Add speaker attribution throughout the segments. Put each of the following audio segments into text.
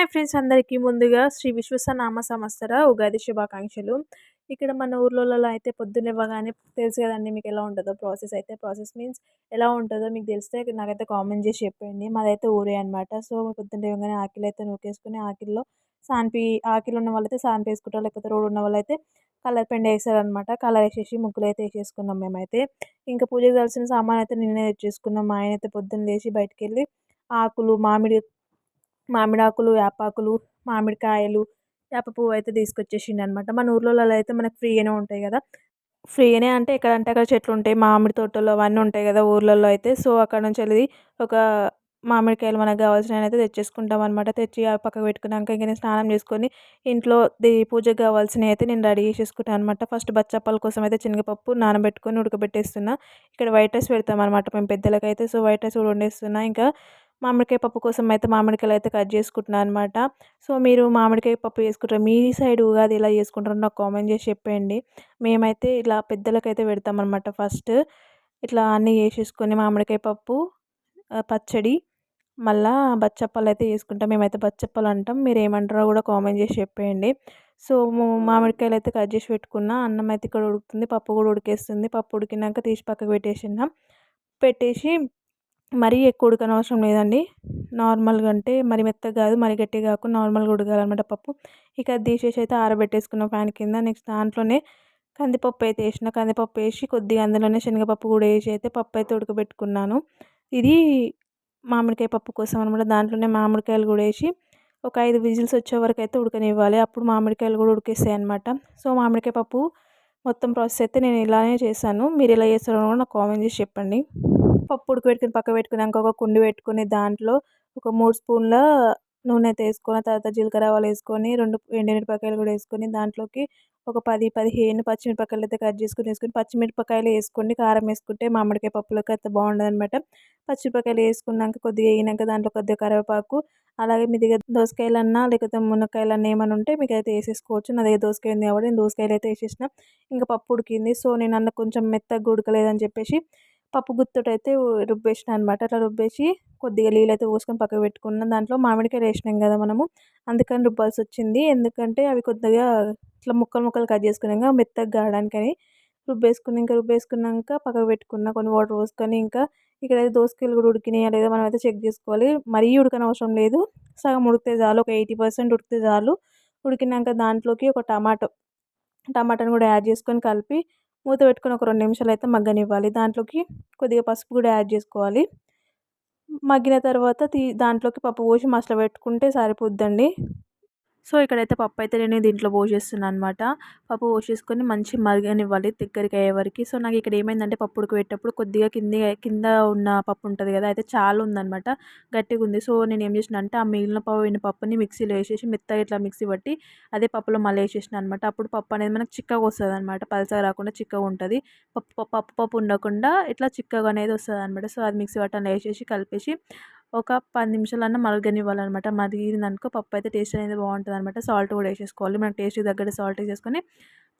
Speaker 1: Hi friends అందరికీ ముందుగా శ్రీ విశ్వసనామ సంవత్సర ఉగాది శుభాకాంక్షలు. ఇక్కడ మన ఊర్లలో అయితే పొద్దున్న ఇవ్వగానే తెలుసు కదండి మీకు ఎలా ఉంటుందో ప్రాసెస్ అయితే. ప్రాసెస్ మీన్స్ ఎలా ఉంటుందో మీకు తెలిస్తే నాకైతే కామెంట్ చేసి చెప్పండి. మాదైతే ఊరే అనమాట సో పొద్దున్న ఇవ్వగానే ఆకిలి అయితే నూకేసుకుని ఆకిల్లో సాన్పి ఆకిలు ఉన్న వాళ్ళైతే సాన్పి వేసుకుంటారు. లేకపోతే రోడ్డు ఉన్న వాళ్ళైతే కలర్ పెండ వేసారనమాట కలర్ వేసేసి ముగ్గులు అయితే వేసేసుకున్నాం మేమైతే. ఇంకా పూజకు కావాల్సిన సామాన్ అయితే నిన్నే తెచ్చేసుకున్నాం. మా ఆయన అయితే పొద్దున్న లేచి బయటకు వెళ్ళి ఆకులు మామిడి మామిడాకులు వేపాకులు మామిడికాయలు వేప పువ్వు అయితే తీసుకొచ్చేసిండు అనమాట మన ఊర్లలో అయితే మనకు ఫ్రీగానే ఉంటాయి కదా. ఫ్రీగానే అంటే ఎక్కడంటే అక్కడ చెట్లు ఉంటాయి మామిడి తోటలు అవన్నీ ఉంటాయి కదా ఊర్లలో అయితే. సో అక్కడ నుంచి వెళ్ళి ఒక మామిడికాయలు మనకు కావాల్సినవి అయితే తెచ్చేసుకుంటాం అనమాట తెచ్చి పక్కకు పెట్టుకున్నాక ఇంక నేను స్నానం చేసుకొని ఇంట్లో దేవి పూజకు కావాల్సినవి అయితే నేను రెడీ చేసేసుకుంటాను అనమాట ఫస్ట్ బచ్చప్పాల కోసం అయితే శనగపప్పు నానబెట్టుకొని ఉడకబెట్టేస్తున్నా. ఇక్కడ వైట్ రైస్ పెడతాం అనమాట మేము పెద్దలకైతే. సో వైట్ రైస్ కూడా వండేస్తున్నా. ఇంకా మామిడికాయ పప్పు కోసం అయితే మామిడికాయలు అయితే కట్ చేసుకుంటున్నాను అనమాట సో మీరు మామిడికాయ పప్పు చేసుకుంటారు? మీ సైడ్ ఉగాది ఎలా చేసుకుంటారో నాకు కామెంట్ చేసి చెప్పండి మేమైతే ఇలా పెద్దలకైతే పెడతామన్నమాట ఫస్ట్. ఇట్లా అన్నీ వేసేసుకొని మామిడికాయ పప్పు పచ్చడి మళ్ళా బచ్చప్పాలు అయితే చేసుకుంటాం. మేమైతే బచ్చప్పాలు అంటాం. మీరు ఏమంటారో కూడా కామెంట్ చేసి చెప్పేయండి. సో మామిడికాయలు అయితే కట్ చేసి పెట్టుకున్న అన్నం అయితే ఇక్కడ ఉడుకుతుంది పప్పు కూడా ఉడికేస్తుంది. పప్పు ఉడికినాక తీసి పక్కకు పెట్టేసినాం. పెట్టేసి మరీ ఎక్కువ ఉడకనవసరం లేదండి. నార్మల్గా అంటే మరి మెత్తగా కాదు మరి గట్టిగా కాకుండా నార్మల్గా ఉడకాలన్నమాట పప్పు. ఇక అది తీసేసి అయితే ఆరబెట్టేసుకున్న ఫ్యాన్ కింద. నెక్స్ట్ దాంట్లోనే కందిపప్పు అయితే వేసిన. కందిపప్పు వేసి కొద్దిగా అందులోనే శనగపప్పు కూడా వేసి అయితే పప్పు అయితే ఉడకబెట్టుకున్నాను. ఇది మామిడికాయ పప్పు కోసం అనమాట దాంట్లోనే మామిడికాయలు కూడా వేసి ఒక ఐదు విజిల్స్ వచ్చే వరకు అయితే ఉడకనివ్వాలి. అప్పుడు మామిడికాయలు కూడా ఉడికేస్తాయి అనమాట సో మామిడికాయ పప్పు మొత్తం ప్రాసెస్ అయితే నేను ఇలానే చేశాను. మీరు ఎలా చేస్తారో కూడా నాకు కామెంట్ చేసి చెప్పండి. పప్పు ఉడకబెట్టుకుని పక్క పెట్టుకున్నాక ఒక కుండి పెట్టుకుని దాంట్లో ఒక మూడు స్పూన్ల నూనె అయితే వేసుకున్న తర్వాత జీలకర్ర ఆవాలు వేసుకొని రెండు ఎండుమిరపకాయలు కూడా వేసుకొని దాంట్లోకి ఒక పది పదిహేను పచ్చిమిరపకాయలు అయితే కట్ చేసుకుని వేసుకొని పచ్చిమిరపకాయలు వేసుకోండి కారం వేసుకుంటే మామిడికాయ పప్పులోకి అయితే బాగుండదు అనమాట పచ్చిమిరపకాయలు వేసుకున్నాక కొద్దిగా వేయినాక దాంట్లో కొద్దిగా కరివేపాకు అలాగే మీ దగ్గర దోసకాయలన్నా లేకపోతే మునక్కాయలన్నా ఏమైనా ఉంటే మీకు అయితే వేసేసుకోవచ్చు. నా దగ్గర దోసకాయ ఉంది కాబట్టి నేను దోసకాయలు అయితే వేసేసిన. ఇంకా పప్పు ఉడికింది సో నేను అన్న కొంచెం మెత్తగా ఉడకలేదని చెప్పేసి పప్పు గుత్తితో అయితే రుబ్బేసిన అనమాట అట్లా రుబ్బేసి కొద్దిగా నీళ్ళు అయితే పోసుకొని పక్కకు పెట్టుకున్న. దాంట్లో మామిడికాయలు వేసినాం కదా మనము. అందుకని రుబ్బాల్సి వచ్చింది ఎందుకంటే అవి కొద్దిగా ఇట్లా ముక్కలు ముక్కలు కట్ చేసుకున్నాక మెత్తగా కావడానికని రుబ్బేసుకుని ఇంకా రుబ్బేసుకున్నాక పక్కకు పెట్టుకున్న కొన్ని వాటర్ పోసుకొని ఇంకా ఇక్కడైతే దోసకాయలు కూడా ఉడికినాయా లేదా మనం అయితే చెక్ చేసుకోవాలి. మరీ ఉడకని అవసరం లేదు. సగం ఉడికితే చాలు. ఒక ఎయిటీ పర్సెంట్ ఉడికితే చాలు. ఉడికినాక దాంట్లోకి ఒక టమాటో టమాటాని కూడా యాడ్ చేసుకొని కలిపి మూత పెట్టుకుని ఒక రెండు నిమిషాలు అయితే మగ్గనివ్వాలి. దాంట్లోకి కొద్దిగా పసుపు కూడా యాడ్ చేసుకోవాలి. మగ్గిన తర్వాత తీ దాంట్లోకి పప్పు పోసి మసల పెట్టుకుంటే సరిపోద్దండి. సో ఇక్కడైతే పప్పు అయితే నేను దీంట్లో పోసేస్తున్నాను అనమాట పప్పు పోసేసుకొని మంచి మరగనివ్వాలి దగ్గరికి అయ్యే వరకు. సో నాకు ఇక్కడ ఏమైందంటే పప్పు ఉడకబెట్టేటప్పుడు కొద్దిగా కింద కింద ఉన్న పప్పు ఉంటుంది కదా అయితే చాలా ఉందనమాట గట్టిగా ఉంది. సో నేను ఏం చేసిన అంటే ఆ మిగిలిన పోయిన పప్పుని మిక్సీలో వేసేసి మెత్తగా ఇట్లా మిక్సీ పట్టి అదే పప్పులో మళ్ళీ వేసేసిన అనమాట అప్పుడు పప్పు అనేది మనకు చిక్కగా వస్తుంది అనమాట పలసగా రాకుండా చిక్కగా ఉంటుంది. పప్పు పప్పు పప్పు ఉండకుండా ఇట్లా చిక్కగా అనేది వస్తుంది అనమాట సో అది మిక్సీ పట్టని వేసేసి కలిపేసి ఒక పది నిమిషాలన్నా మరగనివ్వాలన్నమాట. మరిగిందనుకో పప్పు అయితే టేస్ట్ అనేది బాగుంటుంది అనమాట సాల్ట్ కూడా వేసేసుకోవాలి. మనకు టేస్ట్కి తగ్గట్టు సాల్ట్ వేసేసుకొని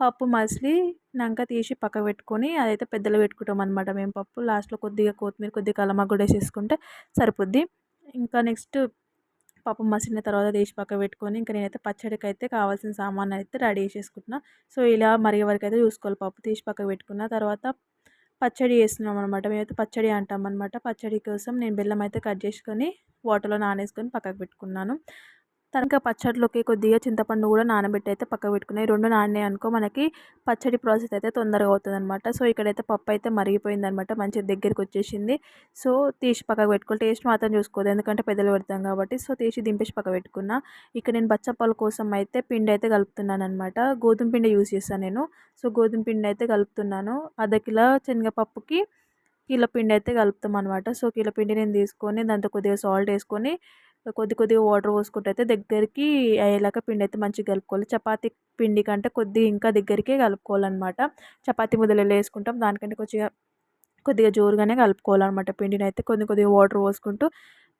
Speaker 1: పప్పు మసిలినాక తీసి పక్క పెట్టుకొని అదైతే పెద్దలు పెట్టుకుంటాం అనమాట మేము పప్పు. లాస్ట్లో కొద్దిగా కొత్తిమీర కొద్దిగా కలమా కూడా వేసేసుకుంటే సరిపోద్ది. ఇంకా నెక్స్ట్ పప్పు మసిలిన తర్వాత తీసి పక్క పెట్టుకొని ఇంకా నేనైతే పచ్చడికి అయితే కావాల్సిన సామాన్ అయితే రెడీ చేసేసుకుంటున్నా. సో ఇలా మరిగే వరకు అయితే చూసుకోవాలి పప్పు తీసి పక్క పెట్టుకున్న తర్వాత పచ్చడి చేస్తున్నాం అనమాట మేమైతే పచ్చడి అంటాం అనమాట పచ్చడి కోసం నేను బెల్లం అయితే కట్ చేసుకొని వాటర్లో నానేసుకొని పక్కకు పెట్టుకున్నాను. ఇంకా పచ్చడిలోకి కొద్దిగా చింతపండు కూడా నానబెట్టి అయితే పక్కకు పెట్టుకున్నాయి. రెండు నానే అనుకో మనకి పచ్చడి ప్రాసెస్ అయితే తొందరగా అవుతుంది అనమాట సో ఇక్కడైతే పప్పు అయితే మరిగిపోయింది అనమాట మంచి దగ్గరికి వచ్చేసింది. సో తీసి పక్కకు పెట్టుకోవాలి టేస్ట్ మాత్రం చూసుకోదు ఎందుకంటే పెద్దలు పెడతాం కాబట్టి. సో తీసి దింపేసి పక్క పెట్టుకున్నా. ఇక్కడ నేను బచ్చప్పాల కోసం అయితే పిండి అయితే కలుపుతున్నాను అనమాట గోధుమ పిండి యూస్ చేస్తాను నేను. సో గోధుమ పిండి అయితే కలుపుతున్నాను. అర్ధ కిలో శనగపప్పుకి కిలో పిండి అయితే కలుపుతాం అనమాట సో కిలో పిండి నేను తీసుకొని దాంతో కొద్దిగా సాల్ట్ వేసుకొని కొద్ది కొద్దిగా వాటర్ పోసుకుంటే అయితే దగ్గరికి అయ్యేలాగా పిండి అయితే మంచిగా కలుపుకోవాలి. చపాతి పిండి కంటే కొద్దిగా ఇంకా దగ్గరికే కలుపుకోవాలన్నమాట. చపాతి ముద్దలు వేసుకుంటాం. దానికంటే కొద్దిగా కొద్దిగా జోరుగానే కలుపుకోవాలన్నమాట పిండిని అయితే. కొద్ది కొద్దిగా వాటర్ పోసుకుంటూ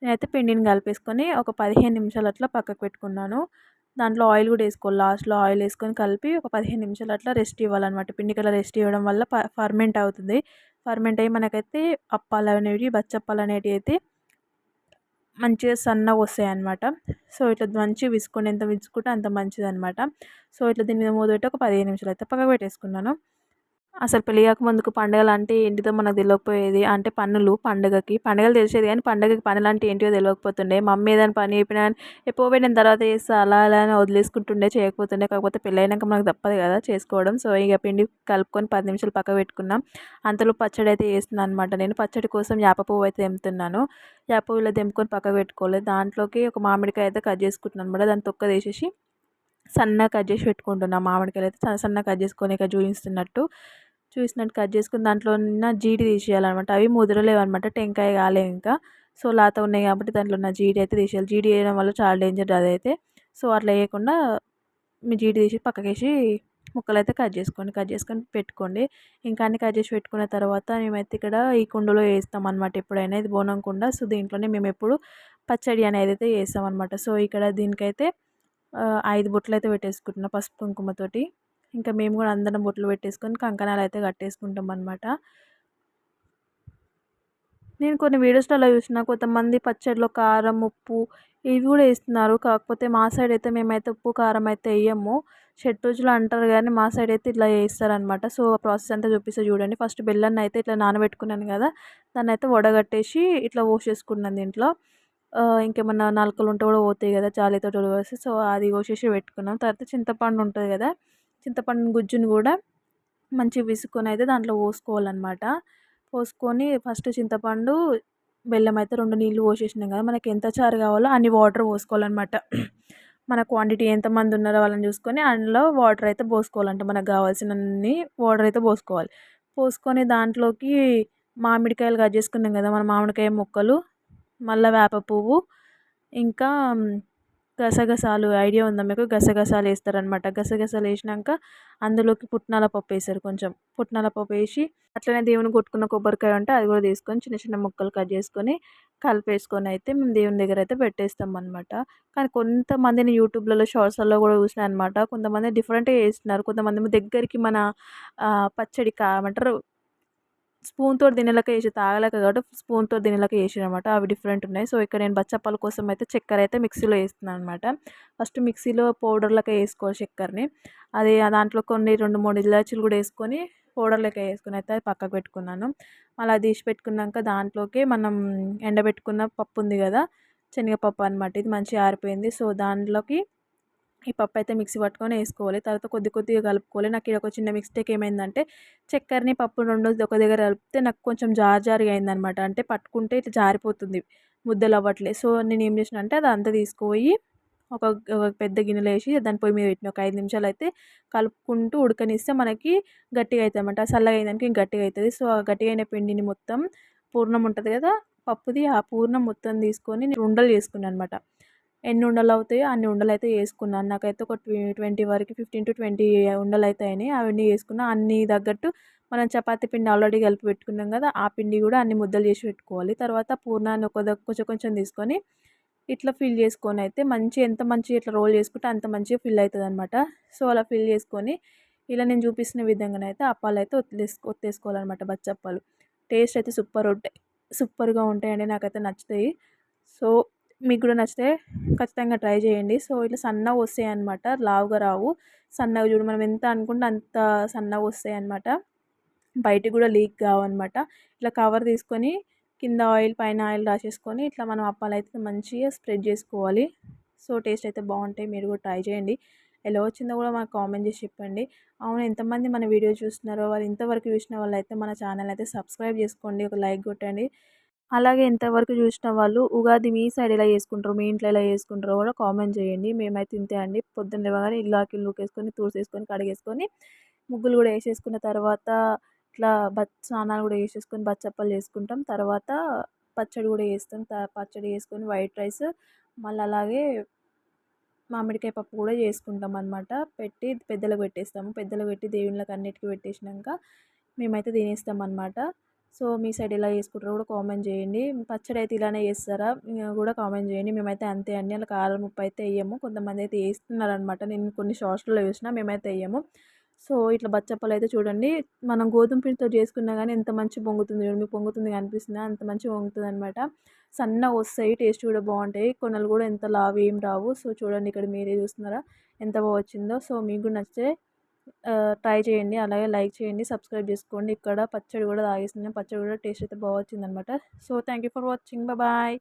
Speaker 1: నేనైతే పిండిని కలిపేసుకొని ఒక పదిహేను నిమిషాలు అట్లా పక్కకు పెట్టుకున్నాను. దాంట్లో ఆయిల్ కూడా వేసుకోవాలి. లాస్ట్లో ఆయిల్ వేసుకొని కలిపి ఒక పదిహేను నిమిషాలు అట్లా రెస్ట్ ఇవ్వాలన్నమాట. పిండి అలా రెస్ట్ ఇవ్వడం వల్ల ఫర్మెంట్ అవుతుంది. ఫర్మెంట్ అయ్యి మనకైతే అప్పాలు అనేవి బచ్చప్పాలు అనేవి అయితే మంచిగా సన్నగా వస్తాయి అన్నమాట సో ఇట్లా మంచి విసుకుని ఎంత విసుకుంటే అంత మంచిది అనమాట సో ఇట్లా దీని మీద మూత పెట్టి ఒక పదిహేను నిమిషాలు అయితే పక్కకు పెట్టేసుకున్నాను. అసలు పెళ్ళి కాకముందుకు పండుగలు అంటే ఏంటిదో మనకు తెలియకపోయేది అంటే పనులు పండుగకి. పండుగలు తెలిసేది కానీ పండుగకి పనులు అంటే ఏంటిదో తెలియకపోతుండే మమ్మీ ఏదైనా పని చెప్పినా ఎప్పుడు ఏ నేను తర్వాత చేస్తా అలా అలా అని వదిలేసుకుంటుండే చేయకపోతుండే. కాకపోతే పెళ్ళి అయినాక మనకు తప్పదు కదా చేసుకోవడం. సో ఇక పిండి కలుపుకొని పది నిమిషాలు పక్క పెట్టుకున్నాం. అంతలో పచ్చడి అయితే వేస్తున్నాను అనమాట నేను పచ్చడి కోసం వేప పువ్వు అయితే తెంపుతున్నాను. యాప పువ్వులో తెంపుకొని పక్క పెట్టుకోలేదు. దాంట్లోకి ఒక మామిడికాయ అయితే కట్ చేసుకుంటున్నాను అనమాట దాన్ని తొక్క తీసేసి సన్నగా కట్ చేసి పెట్టుకుంటున్నాను మామిడికాయలు అయితే సన్నగా కట్ చేసుకొని ఇక చూపిస్తున్నట్టు. చూసినట్టు కట్ చేసుకుని దాంట్లో ఉన్న జీడి తీసేయాలన్నమాట. అవి ముదరలేవు అనమాట టెంకాయ కాలే ఇంకా. సో లాత ఉన్నాయి కాబట్టి దాంట్లో ఉన్న జీడి అయితే తీసేయాలి. జీడి వేయడం వల్ల చాలా డేంజర్ అదైతే. సో అట్లా వేయకుండా మీ జీడి తీసి పక్కకేసి ముక్కలు అయితే కట్ చేసుకోండి. కట్ చేసుకొని పెట్టుకోండి. ఇంకా అన్ని కట్ చేసి పెట్టుకున్న తర్వాత మేమైతే ఇక్కడ ఈ కుండలో వేస్తాం అనమాట ఎప్పుడైనా. ఇది బోనం కుండ. సో దీంట్లోనే మేము ఎప్పుడు పచ్చడి అనేది అయితే వేస్తాం అనమాట సో ఇక్కడ దీనికైతే ఐదు బొట్లు అయితే పెట్టేసుకుంటున్నాం పసుపు కుంకుమతోటి. ఇంకా మేము కూడా అందరం బొట్లు పెట్టేసుకొని కంకణాలు అయితే కట్టేసుకుంటాం అనమాట నేను కొన్ని వీడియోస్లలో చూసిన కొంతమంది పచ్చడిలో కారం ఉప్పు ఇవి కూడా వేస్తున్నారు. కాకపోతే మా సైడ్ అయితే మేమైతే ఉప్పు కారం అయితే వేయము. షడ్రుచులు అంటారు కానీ మా సైడ్ అయితే ఇట్లా చేస్తారనమాట సో ప్రాసెస్ అంతా చూపిస్తే చూడండి. ఫస్ట్ బెల్లాన్ని అయితే ఇట్లా నానబెట్టుకున్నాను కదా దాన్ని అయితే వడగట్టేసి ఇట్లా పోసేసుకున్నాను దీంట్లో. ఇంకేమన్నా నలకలు ఉంటే కూడా పోతాయి కదా జాలీతో వస్తే సో అది కోసేసి పెట్టుకున్నాం. తర్వాత చింతపండు ఉంటుంది కదా చింతపండు గుజ్జును కూడా మంచిగా పిసుక్కొని అయితే దాంట్లో పోసుకోవాలన్నమాట. పోసుకొని ఫస్ట్ చింతపండు బెల్లం అయితే రెండు నీళ్ళు పోసేసినాం కదా మనకి ఎంత చారు కావాలో అన్ని వాటర్ పోసుకోవాలన్నమాట. మన క్వాంటిటీ ఎంతమంది ఉన్నారో వాళ్ళని చూసుకొని అందులో వాటర్ అయితే పోసుకోవాలంట. మనకు కావాల్సినన్ని వాటర్ అయితే పోసుకోవాలి. పోసుకొని దాంట్లోకి మామిడికాయలు కట్ చేసుకున్నాం కదా మన మామిడికాయ ముక్కలు. మళ్ళీ వేప పువ్వు. ఇంకా గసగసాలు ఐడియా ఉందా మీకు? గసగసాలు వేస్తారనమాట గసగసాలు వేసినాక అందులోకి పుట్నాల పప్పు వేస్తారు కొంచెం. పుట్నాల పప్పు వేసి అట్లనే దేవుని కొట్టుకున్న కొబ్బరికాయ ఉంటే అది కూడా తీసుకొని చిన్న చిన్న ముక్కలు కట్ చేసుకొని కలిపేసుకొని అయితే మేము దేవుని దగ్గర అయితే పెట్టేస్తాం అనమాట కానీ కొంతమందిని యూట్యూబ్లలో షార్ట్స్లలో కూడా చూసినా అనమాట కొంతమంది డిఫరెంట్గా వేస్తున్నారు. కొంతమంది దగ్గరికి మన పచ్చడి కామంటారు స్పూన్తో తినేలాక వేసి తాగలేక కాబట్టి స్పూన్తో తినేలాక వేసాను అనమాట అవి డిఫరెంట్ ఉన్నాయి. సో ఇక్కడ నేను బచ్చప్పాల కోసం అయితే చక్కెర అయితే మిక్సీలో వేస్తున్నాను అనమాట. ఫస్ట్ మిక్సీలో పౌడర్ వేసుకోవాలి చక్కెరని. అది దాంట్లో కొన్ని రెండు మూడు ఇలాచీలు కూడా వేసుకొని పౌడర్లక వేసుకుని వేసుకొని అయితే అది పక్కకు పెట్టుకున్నాను. అలా తీసి పెట్టుకున్నాక దాంట్లోకి మనం ఎండబెట్టుకున్న పప్పు ఉంది కదా శనగపప్పు అనమాట ఇది మంచిగా ఆరిపోయింది. సో దాంట్లోకి ఈ పప్పు అయితే మిక్సీ పట్టుకొని వేసుకోవాలి. తర్వాత కొద్ది కొద్దిగా కలుపుకోవాలి. నాకు ఇక్కడ ఒక చిన్న మిస్టేక్ ఏమైందంటే చక్కెరని పప్పు రెండు ఒక దగ్గర కలిపితే నాకు కొంచెం జార్ జారిగా అయిందనమాట అంటే పట్టుకుంటే ఇట్లా జారిపోతుంది ముద్దలు అవ్వట్లేదు సో నేను ఏం చేసిన అంటే అది అంతా తీసుకుపోయి ఒక పెద్ద గిన్నెలో వేసి దాని పొయ్యి మీద పెట్టిన. ఒక ఐదు నిమిషాలు అయితే కలుపుకుంటూ ఉడకనిస్తే మనకి గట్టిగా అవుతుంది అనమాట చల్లగా అయిందానికి గట్టిగా అవుతుంది. సో ఆ గట్టిగా అయిన పిండిని మొత్తం పూర్ణం ఉంటుంది కదా పప్పుది ఆ పూర్ణం మొత్తం తీసుకొని నేను ఉండలు చేసుకున్నాను అనమాట ఎన్ని ఉండలు అవుతాయో అన్ని ఉండలు అయితే వేసుకున్నాను. నాకైతే ఒక ట్వంటీ వరకు ఫిఫ్టీన్ టు ట్వంటీ ఉండలు అయితే అయినాయి. అవన్నీ వేసుకున్న అన్ని తగ్గట్టు మనం చపాతి పిండి ఆల్రెడీ కలిపి పెట్టుకున్నాం కదా ఆ పిండి కూడా అన్ని ముద్దలు చేసి పెట్టుకోవాలి. తర్వాత పూర్ణాన్ని ఒక కొంచెం కొంచెం తీసుకొని ఇట్లా ఫిల్ చేసుకొని అయితే మంచి ఎంత మంచిగా ఇట్లా రోల్ చేసుకుంటే అంత మంచిగా ఫిల్ అవుతుంది అనమాట సో అలా ఫిల్ చేసుకొని ఇలా నేను చూపిస్తున్న విధంగానైతే అప్పాలు అయితే ఒత్తేసుకో ఒత్తేసుకోవాలన్నమాట బచ్చప్పాలు. టేస్ట్ అయితే సూపర్ ఉంటాయి. సూపర్గా ఉంటాయండి నాకైతే నచ్చుతాయి. సో మీకు కూడా నచ్చితే ఖచ్చితంగా ట్రై చేయండి. సో ఇట్లా సన్నగా వస్తాయి అనమాట లావుగా రావు. సన్నగా చూడు మనం ఎంత అనుకుంటే అంత సన్నగా వస్తాయి అనమాట బయటికి కూడా లీక్ కావన్నమాట ఇట్లా కవర్ తీసుకొని కింద ఆయిల్ పైన ఆయిల్ రాసేసుకొని ఇట్లా మనం అప్పాలు అయితే మంచిగా స్ప్రెడ్ చేసుకోవాలి. సో టేస్ట్ అయితే బాగుంటాయి. మీరు కూడా ట్రై చేయండి. ఎలా వచ్చిందో కూడా మాకు కామెంట్ చేసి చెప్పండి. అవును ఎంతమంది మన వీడియో చూస్తున్నారో వాళ్ళు ఇంతవరకు చూసిన వాళ్ళు అయితే మన ఛానల్ అయితే సబ్స్క్రైబ్ చేసుకోండి. ఒక లైక్ కొట్టండి. అలాగే ఇంతవరకు చూసిన వాళ్ళు ఉగాది మీ సైడ్ ఎలా చేసుకుంటారు మీ ఇంట్లో ఎలా చేసుకుంటారో కూడా కామెంట్ చేయండి. మేమైతే ఇంతే అండి. పొద్దున్న లేవగానే ఇల్లాకి వేసుకొని తూర్చేసుకొని కడిగేసుకొని ముగ్గులు కూడా వేసేసుకున్న తర్వాత ఇట్లా బచ్చ స్నానాలు కూడా వేసేసుకొని బచ్చప్పలు చేసుకుంటాం. తర్వాత పచ్చడి కూడా చేస్తాం. పచ్చడి వేసుకొని వైట్ రైస్ మళ్ళీ అలాగే మామిడికాయ పప్పు కూడా చేసుకుంటాం అనమాట పెట్టి పెద్దలకు పెట్టేస్తాము. పెద్దలకు పెట్టి దేవుళ్ళకి అన్నిటికీ పెట్టేసినాక మేమైతే తినేస్తాం అనమాట సో మీ సైడ్ ఎలా చేసుకుంటారో కూడా కామెంట్ చేయండి. పచ్చడి అయితే ఇలానే చేస్తారా? కూడా కామెంట్ చేయండి. మేమైతే అంతే అండి. అలా కారం ఉప్పు అయితే వేయము. కొంతమంది అయితే వేస్తున్నారు అనమాట నేను కొన్ని షార్ట్స్లో చూసిన మేమైతే వేయము. సో ఇట్లా బచ్చప్పలు అయితే చూడండి. మనం గోధుమ పిండితో చేసుకున్నా కానీ ఎంత మంచి పొంగుతుంది చూడండి మీకు పొంగుతుంది కనిపిస్తుందా అంత మంచి పొంగుతుంది అనమాట సన్నగా వస్తాయి. టేస్ట్ కూడా బాగుంటాయి. కొనలు కూడా ఎంత లావు ఏం రావు. సో చూడండి ఇక్కడ మీరే చూస్తున్నారా? ఎంత బాగా వచ్చిందో. సో మీకు కూడా నచ్చితే ట్రై చేయండి. అలాగే లైక్ చేయండి. సబ్స్క్రైబ్ చేసుకోండి. ఇక్కడ పచ్చడి కూడా తాగేస్తున్నాం. పచ్చడి కూడా టేస్ట్ అయితే బాగా వచ్చిందనమాట so thank you for watching. Bye.